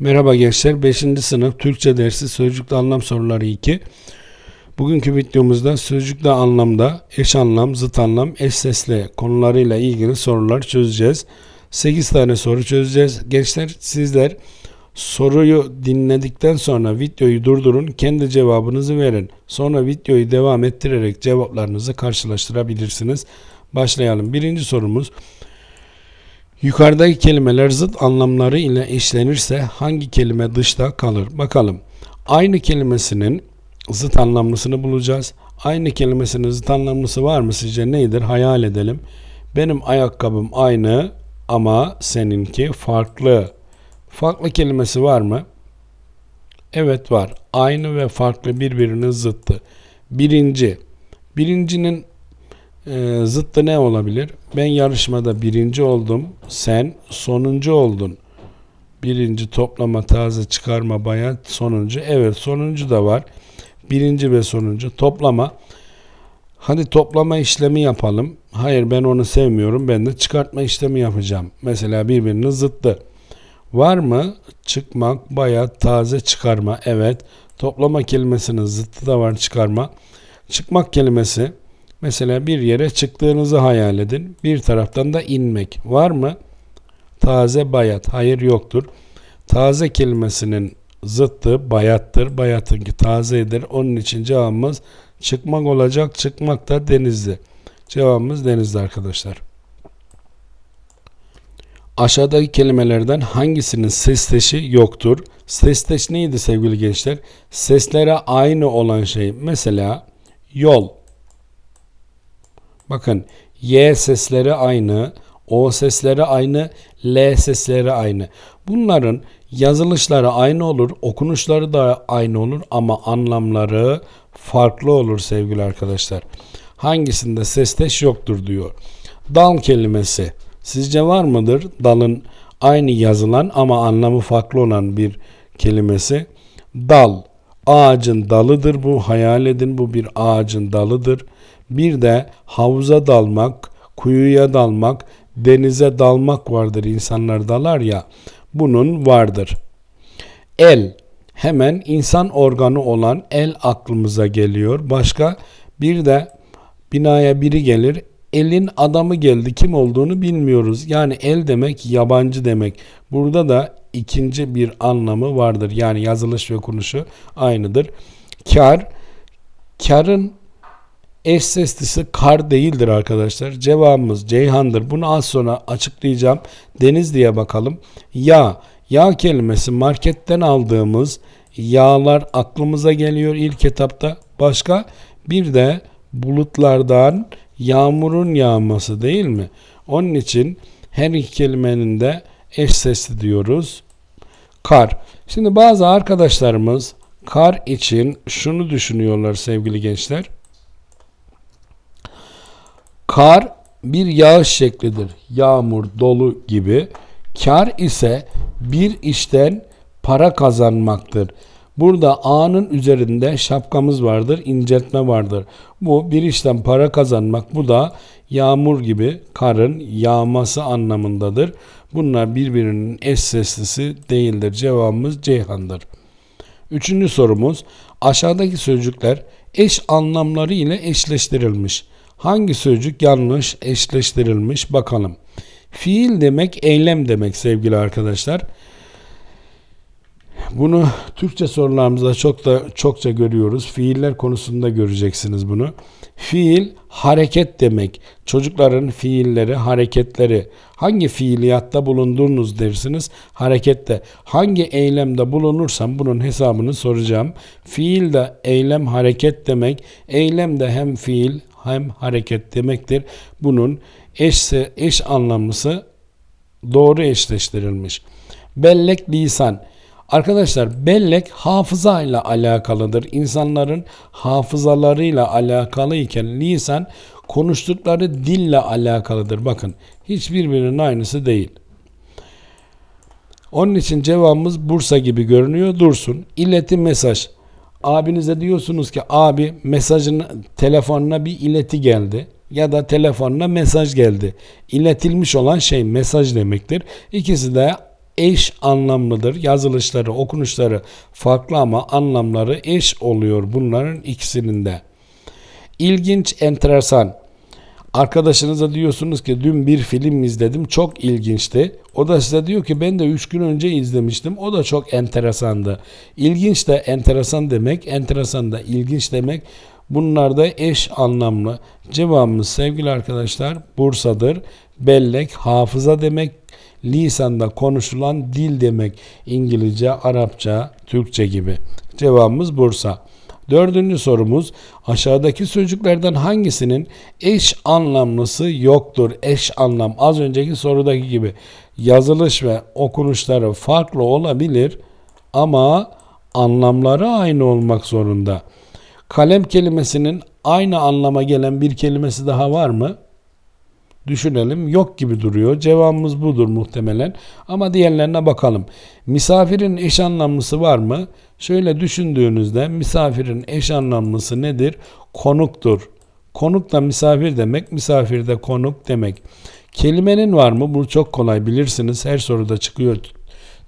Merhaba gençler. 5. sınıf Türkçe dersi sözcükte anlam soruları 2. Bugünkü videomuzda sözcükte anlamda eş anlam, zıt anlam, eş sesli konularıyla ilgili sorular çözeceğiz. 8 tane soru çözeceğiz. Gençler sizler soruyu dinledikten sonra videoyu durdurun, kendi cevabınızı verin. Sonra videoyu devam ettirerek cevaplarınızı karşılaştırabilirsiniz. Başlayalım. Birinci sorumuz Yukarıdaki kelimeler zıt anlamları ile eşlenirse hangi kelime dışta kalır? Bakalım. Aynı kelimesinin zıt anlamlısını bulacağız. Aynı kelimesinin zıt anlamlısı var mı sizce nedir? Hayal edelim. Benim ayakkabım aynı ama seninki farklı. Farklı kelimesi var mı? Evet var. Aynı ve farklı birbirinin zıttı. Birinci. Birincinin e, zıttı ne olabilir? Ben yarışmada birinci oldum. Sen sonuncu oldun. Birinci toplama, taze çıkarma, bayat, sonuncu. Evet sonuncu da var. Birinci ve sonuncu toplama. Hadi toplama işlemi yapalım. Hayır ben onu sevmiyorum. Ben de çıkartma işlemi yapacağım. Mesela birbirinin zıttı. Var mı? Çıkmak, bayat, taze, çıkarma. Evet. Toplama kelimesinin zıttı da var çıkarma. Çıkmak kelimesi Mesela bir yere çıktığınızı hayal edin. Bir taraftan da inmek. Var mı? Taze bayat. Hayır yoktur. Taze kelimesinin zıttı bayattır. Bayatınki tazedir. Onun için cevabımız çıkmak olacak. Çıkmak da denizli. Cevabımız denizli arkadaşlar. Aşağıdaki kelimelerden hangisinin sesteşi yoktur? Sesteş neydi sevgili gençler? Seslere aynı olan şey. Mesela yol, Bakın Y sesleri aynı, O sesleri aynı, L sesleri aynı. Bunların yazılışları aynı olur, okunuşları da aynı olur ama anlamları farklı olur sevgili arkadaşlar. Hangisinde sesteş yoktur diyor. Dal kelimesi. Sizce var mıdır? Dalın aynı yazılan ama anlamı farklı olan bir kelimesi. Dal. Ağacın dalıdır bu. Hayal edin bu bir ağacın dalıdır. Bir de havuza dalmak, kuyuya dalmak, denize dalmak vardır. İnsanlar dalar ya. Bunun vardır. El. Hemen insan organı olan el aklımıza geliyor. Başka bir de binaya biri gelir. Elin adamı geldi. Kim olduğunu bilmiyoruz. Yani el demek yabancı demek. Burada da ikinci bir anlamı vardır. Yani yazılış ve konuşu aynıdır. Kar, karın eş seslisi kar değildir arkadaşlar. Cevabımız Ceyhan'dır. Bunu az sonra açıklayacağım. Deniz diye bakalım. Yağ. Yağ kelimesi marketten aldığımız yağlar aklımıza geliyor ilk etapta. Başka bir de bulutlardan yağmurun yağması değil mi? Onun için her iki kelimenin de eş sesli diyoruz. Kar. Şimdi bazı arkadaşlarımız kar için şunu düşünüyorlar sevgili gençler. Kar bir yağış şeklidir. Yağmur, dolu gibi. Kar ise bir işten para kazanmaktır. Burada A'nın üzerinde şapkamız vardır, inceltme vardır. Bu bir işten para kazanmak. Bu da yağmur gibi karın yağması anlamındadır. Bunlar birbirinin eş seslisi değildir. Cevabımız Ceyhan'dır. Üçüncü sorumuz aşağıdaki sözcükler eş anlamları ile eşleştirilmiş. Hangi sözcük yanlış eşleştirilmiş bakalım. Fiil demek eylem demek sevgili arkadaşlar. Bunu Türkçe sorularımızda çok da çokça görüyoruz. Fiiller konusunda göreceksiniz bunu. Fiil hareket demek. Çocukların fiilleri, hareketleri. Hangi fiiliyatta bulundunuz dersiniz? Harekette. Hangi eylemde bulunursam bunun hesabını soracağım. Fiil de eylem, hareket demek. Eylem de hem fiil hem hareket demektir. Bunun eşse eş anlamlısı doğru eşleştirilmiş. Bellek lisan. Arkadaşlar bellek hafıza ile alakalıdır. İnsanların hafızalarıyla alakalı iken lisan konuştukları dille alakalıdır. Bakın hiçbirbirinin aynısı değil. Onun için cevabımız Bursa gibi görünüyor. Dursun. İleti mesaj. Abinize diyorsunuz ki abi mesajın telefonuna bir ileti geldi ya da telefonuna mesaj geldi. İletilmiş olan şey mesaj demektir. İkisi de eş anlamlıdır. Yazılışları, okunuşları farklı ama anlamları eş oluyor bunların ikisinin de. İlginç, enteresan. Arkadaşınıza diyorsunuz ki dün bir film izledim çok ilginçti. O da size diyor ki ben de 3 gün önce izlemiştim. O da çok enteresandı. İlginç de enteresan demek, enteresan da ilginç demek. Bunlar da eş anlamlı. Cevabımız sevgili arkadaşlar Bursa'dır. Bellek hafıza demek. Lisanda konuşulan dil demek. İngilizce, Arapça, Türkçe gibi. Cevabımız Bursa. Dördüncü sorumuz aşağıdaki sözcüklerden hangisinin eş anlamlısı yoktur? Eş anlam az önceki sorudaki gibi yazılış ve okunuşları farklı olabilir ama anlamları aynı olmak zorunda. Kalem kelimesinin aynı anlama gelen bir kelimesi daha var mı? Düşünelim yok gibi duruyor. Cevabımız budur muhtemelen. Ama diğerlerine bakalım. Misafirin eş anlamlısı var mı? Şöyle düşündüğünüzde misafirin eş anlamlısı nedir? Konuktur. Konuk da misafir demek, misafir de konuk demek. Kelimenin var mı? Bu çok kolay bilirsiniz. Her soruda çıkıyor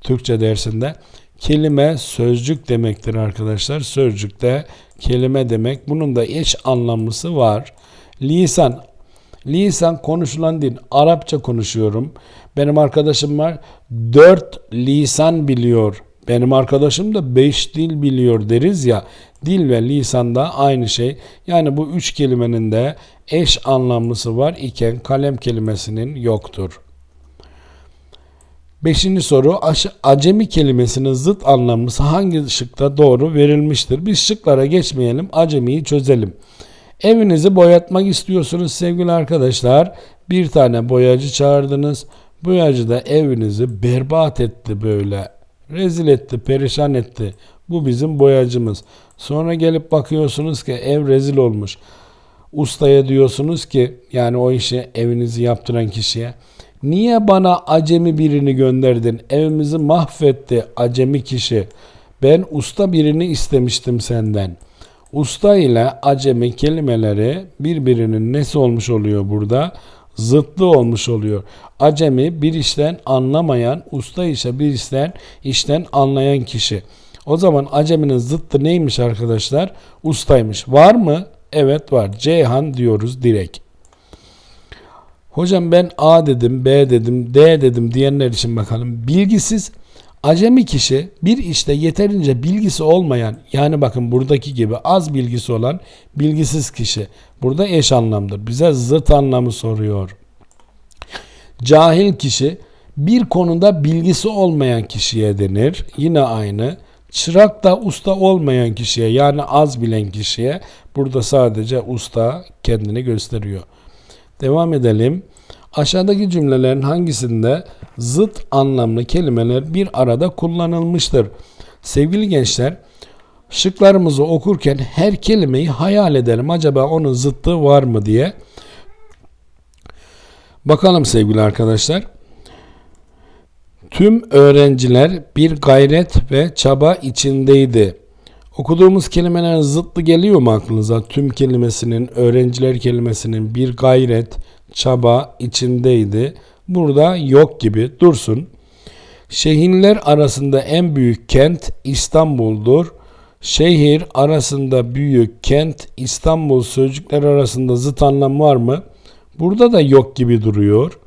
Türkçe dersinde. Kelime sözcük demektir arkadaşlar. Sözcük de kelime demek. Bunun da eş anlamlısı var. Lisan Lisan konuşulan dil. Arapça konuşuyorum. Benim arkadaşım var. Dört lisan biliyor. Benim arkadaşım da beş dil biliyor deriz ya. Dil ve lisan da aynı şey. Yani bu üç kelimenin de eş anlamlısı var iken kalem kelimesinin yoktur. Beşinci soru acemi kelimesinin zıt anlamlısı hangi şıkta doğru verilmiştir? Biz şıklara geçmeyelim acemiyi çözelim. Evinizi boyatmak istiyorsunuz sevgili arkadaşlar. Bir tane boyacı çağırdınız. Boyacı da evinizi berbat etti böyle. Rezil etti, perişan etti. Bu bizim boyacımız. Sonra gelip bakıyorsunuz ki ev rezil olmuş. Ustaya diyorsunuz ki yani o işi evinizi yaptıran kişiye niye bana acemi birini gönderdin? Evimizi mahvetti acemi kişi. Ben usta birini istemiştim senden.'' Usta ile acemi kelimeleri birbirinin nesi olmuş oluyor burada? Zıtlı olmuş oluyor. Acemi bir işten anlamayan, usta ise bir işten işten anlayan kişi. O zaman aceminin zıttı neymiş arkadaşlar? Ustaymış. Var mı? Evet var. Ceyhan diyoruz direkt. Hocam ben A dedim, B dedim, D dedim diyenler için bakalım. Bilgisiz Acemi kişi bir işte yeterince bilgisi olmayan yani bakın buradaki gibi az bilgisi olan bilgisiz kişi. Burada eş anlamdır. Bize zıt anlamı soruyor. Cahil kişi bir konuda bilgisi olmayan kişiye denir. Yine aynı. Çırak da usta olmayan kişiye yani az bilen kişiye burada sadece usta kendini gösteriyor. Devam edelim. Aşağıdaki cümlelerin hangisinde zıt anlamlı kelimeler bir arada kullanılmıştır? Sevgili gençler, şıklarımızı okurken her kelimeyi hayal edelim. Acaba onun zıttı var mı diye. Bakalım sevgili arkadaşlar. Tüm öğrenciler bir gayret ve çaba içindeydi. Okuduğumuz kelimelerin zıttı geliyor mu aklınıza? Tüm kelimesinin, öğrenciler kelimesinin bir gayret, çaba içindeydi. Burada yok gibi dursun. Şehirler arasında en büyük kent İstanbul'dur. Şehir arasında büyük kent İstanbul sözcükler arasında zıt anlam var mı? Burada da yok gibi duruyor.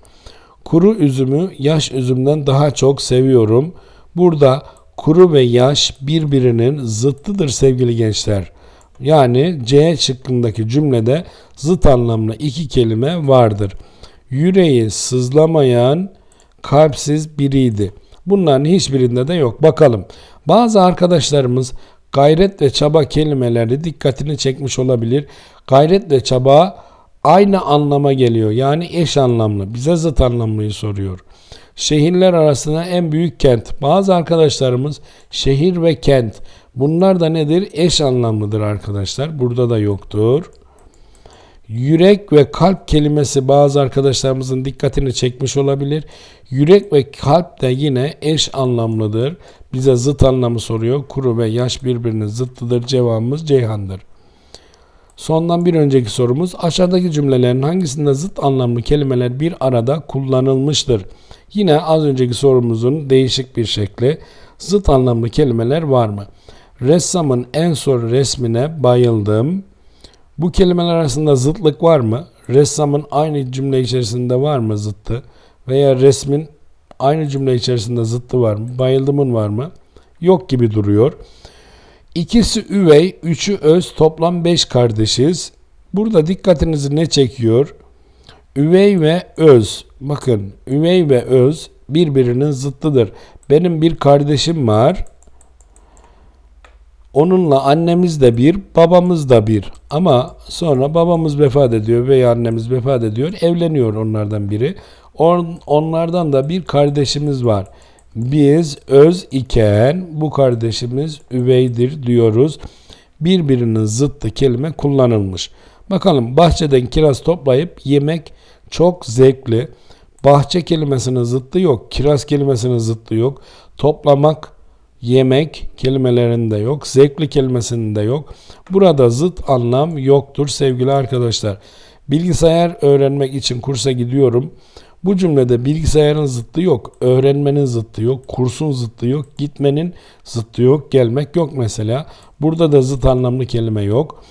Kuru üzümü yaş üzümden daha çok seviyorum. Burada kuru ve yaş birbirinin zıttıdır sevgili gençler. Yani C şıkkındaki cümlede zıt anlamlı iki kelime vardır. Yüreği sızlamayan kalpsiz biriydi. Bunların hiçbirinde de yok. Bakalım. Bazı arkadaşlarımız gayret ve çaba kelimeleri dikkatini çekmiş olabilir. Gayret ve çaba aynı anlama geliyor. Yani eş anlamlı. Bize zıt anlamlıyı soruyor. Şehirler arasında en büyük kent. Bazı arkadaşlarımız şehir ve kent Bunlar da nedir? Eş anlamlıdır arkadaşlar. Burada da yoktur. Yürek ve kalp kelimesi bazı arkadaşlarımızın dikkatini çekmiş olabilir. Yürek ve kalp de yine eş anlamlıdır. Bize zıt anlamı soruyor. Kuru ve yaş birbirinin zıttıdır. Cevabımız Ceyhan'dır. Sondan bir önceki sorumuz aşağıdaki cümlelerin hangisinde zıt anlamlı kelimeler bir arada kullanılmıştır? Yine az önceki sorumuzun değişik bir şekli. Zıt anlamlı kelimeler var mı? Ressamın en son resmine bayıldım. Bu kelimeler arasında zıtlık var mı? Ressamın aynı cümle içerisinde var mı zıttı? Veya resmin aynı cümle içerisinde zıttı var mı? Bayıldımın var mı? Yok gibi duruyor. İkisi üvey, üçü öz, toplam beş kardeşiz. Burada dikkatinizi ne çekiyor? Üvey ve öz. Bakın üvey ve öz birbirinin zıttıdır. Benim bir kardeşim var. Onunla annemiz de bir, babamız da bir. Ama sonra babamız vefat ediyor veya annemiz vefat ediyor. Evleniyor onlardan biri. On, onlardan da bir kardeşimiz var. Biz öz iken bu kardeşimiz üveydir diyoruz. Birbirinin zıttı kelime kullanılmış. Bakalım bahçeden kiraz toplayıp yemek çok zevkli. Bahçe kelimesinin zıttı yok. Kiraz kelimesinin zıttı yok. Toplamak, yemek kelimelerinde yok. Zevkli kelimesinin de yok. Burada zıt anlam yoktur sevgili arkadaşlar. Bilgisayar öğrenmek için kursa gidiyorum. Bu cümlede bilgisayarın zıttı yok, öğrenmenin zıttı yok, kursun zıttı yok, gitmenin zıttı yok, gelmek yok mesela. Burada da zıt anlamlı kelime yok.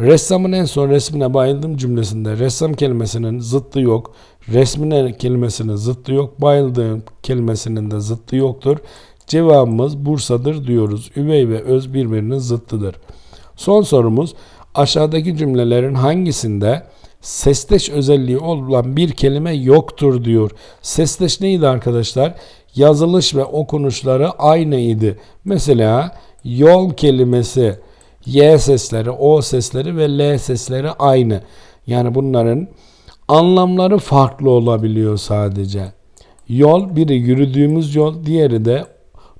Ressamın en son resmine bayıldım cümlesinde ressam kelimesinin zıttı yok, resmine kelimesinin zıttı yok, bayıldığım kelimesinin de zıttı yoktur. Cevabımız Bursa'dır diyoruz. Üvey ve öz birbirinin zıttıdır. Son sorumuz aşağıdaki cümlelerin hangisinde sesteş özelliği olan bir kelime yoktur diyor. Sesteş neydi arkadaşlar? Yazılış ve okunuşları aynıydı. Mesela yol kelimesi Y sesleri, O sesleri ve L sesleri aynı. Yani bunların anlamları farklı olabiliyor sadece. Yol biri yürüdüğümüz yol, diğeri de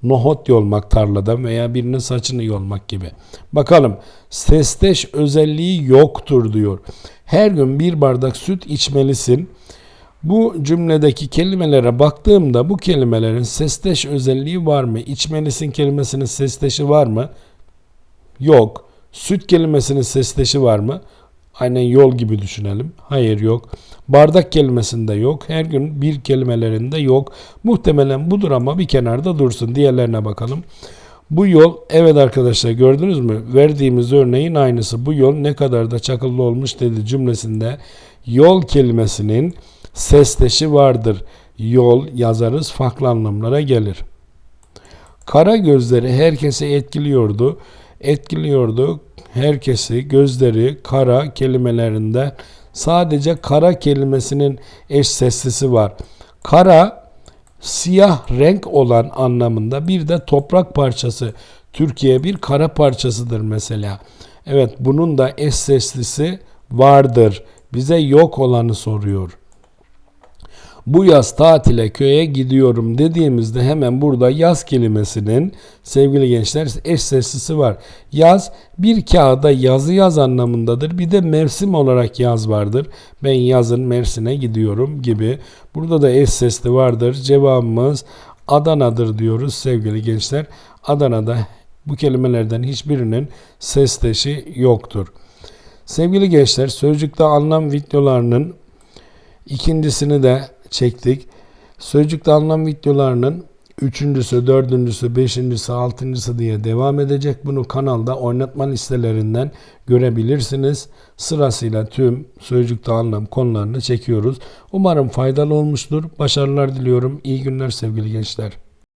nohut yolmak tarlada veya birinin saçını yolmak gibi. Bakalım sesteş özelliği yoktur diyor. Her gün bir bardak süt içmelisin. Bu cümledeki kelimelere baktığımda bu kelimelerin sesteş özelliği var mı? İçmelisin kelimesinin sesteşi var mı? Yok. Süt kelimesinin sesteşi var mı? Aynen yol gibi düşünelim. Hayır yok. Bardak kelimesinde yok. Her gün bir kelimelerinde yok. Muhtemelen budur ama bir kenarda dursun. Diğerlerine bakalım. Bu yol evet arkadaşlar gördünüz mü? Verdiğimiz örneğin aynısı. Bu yol ne kadar da çakıllı olmuş dedi cümlesinde yol kelimesinin sesteşi vardır. Yol yazarız farklı anlamlara gelir. Kara gözleri herkese etkiliyordu. Etkiliyordu herkesi gözleri kara kelimelerinde sadece kara kelimesinin eş seslisi var. Kara siyah renk olan anlamında bir de toprak parçası. Türkiye bir kara parçasıdır mesela. Evet bunun da eş seslisi vardır. Bize yok olanı soruyor bu yaz tatile köye gidiyorum dediğimizde hemen burada yaz kelimesinin sevgili gençler eş seslisi var. Yaz bir kağıda yazı yaz anlamındadır. Bir de mevsim olarak yaz vardır. Ben yazın Mersin'e gidiyorum gibi. Burada da eş sesli vardır. Cevabımız Adana'dır diyoruz sevgili gençler. Adana'da bu kelimelerden hiçbirinin sesteşi yoktur. Sevgili gençler sözcükte anlam videolarının ikincisini de çektik. Sözcükte anlam videolarının üçüncüsü, dördüncüsü, beşincisi, altıncısı diye devam edecek. Bunu kanalda oynatma listelerinden görebilirsiniz. Sırasıyla tüm sözcükte anlam konularını çekiyoruz. Umarım faydalı olmuştur. Başarılar diliyorum. İyi günler sevgili gençler.